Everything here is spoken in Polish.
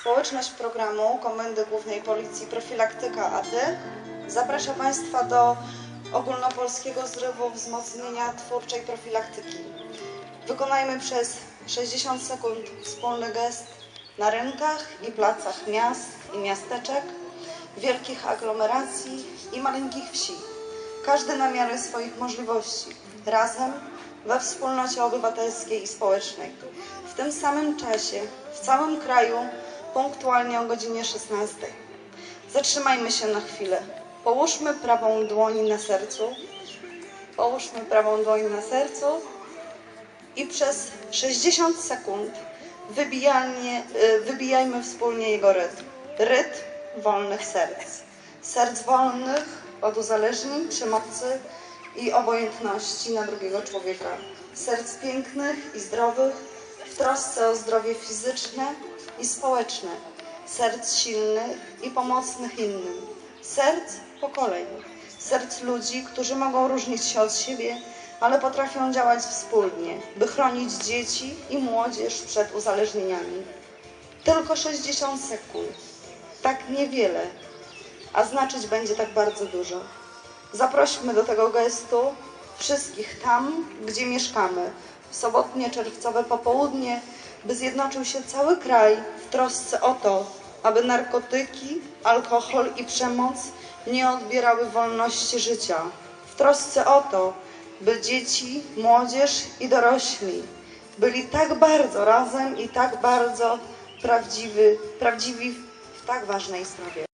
Społeczność programu Komendy Głównej Policji Profilaktyka AD zaprasza Państwa do ogólnopolskiego zrywu wzmocnienia twórczej profilaktyki. Wykonajmy przez 60 sekund wspólny gest na rynkach i placach miast i miasteczek, wielkich aglomeracji i maleńkich wsi. Każdy na miarę swoich możliwości, razem we wspólnocie obywatelskiej i społecznej. W tym samym czasie, w całym kraju, punktualnie o godzinie 16. Zatrzymajmy się na chwilę. Połóżmy prawą dłoń na sercu. Połóżmy prawą dłoń na sercu i przez 60 sekund y, wybijajmy wspólnie jego rytm. Rytm wolnych serc. Serc wolnych od uzależnień, przemocy i obojętności na drugiego człowieka. Serc pięknych i zdrowych trosce o zdrowie fizyczne i społeczne. Serc silnych i pomocnych innym. Serc pokoleń. Serc ludzi, którzy mogą różnić się od siebie, ale potrafią działać wspólnie, by chronić dzieci i młodzież przed uzależnieniami. Tylko 60 sekund. Tak niewiele, a znaczyć będzie tak bardzo dużo. Zaprośmy do tego gestu wszystkich tam, gdzie mieszkamy, w sobotnie czerwcowe popołudnie, by zjednoczył się cały kraj w trosce o to, aby narkotyki, alkohol i przemoc nie odbierały wolności życia. W trosce o to, by dzieci, młodzież i dorośli byli tak bardzo razem i tak bardzo prawdziwi w tak ważnej sprawie.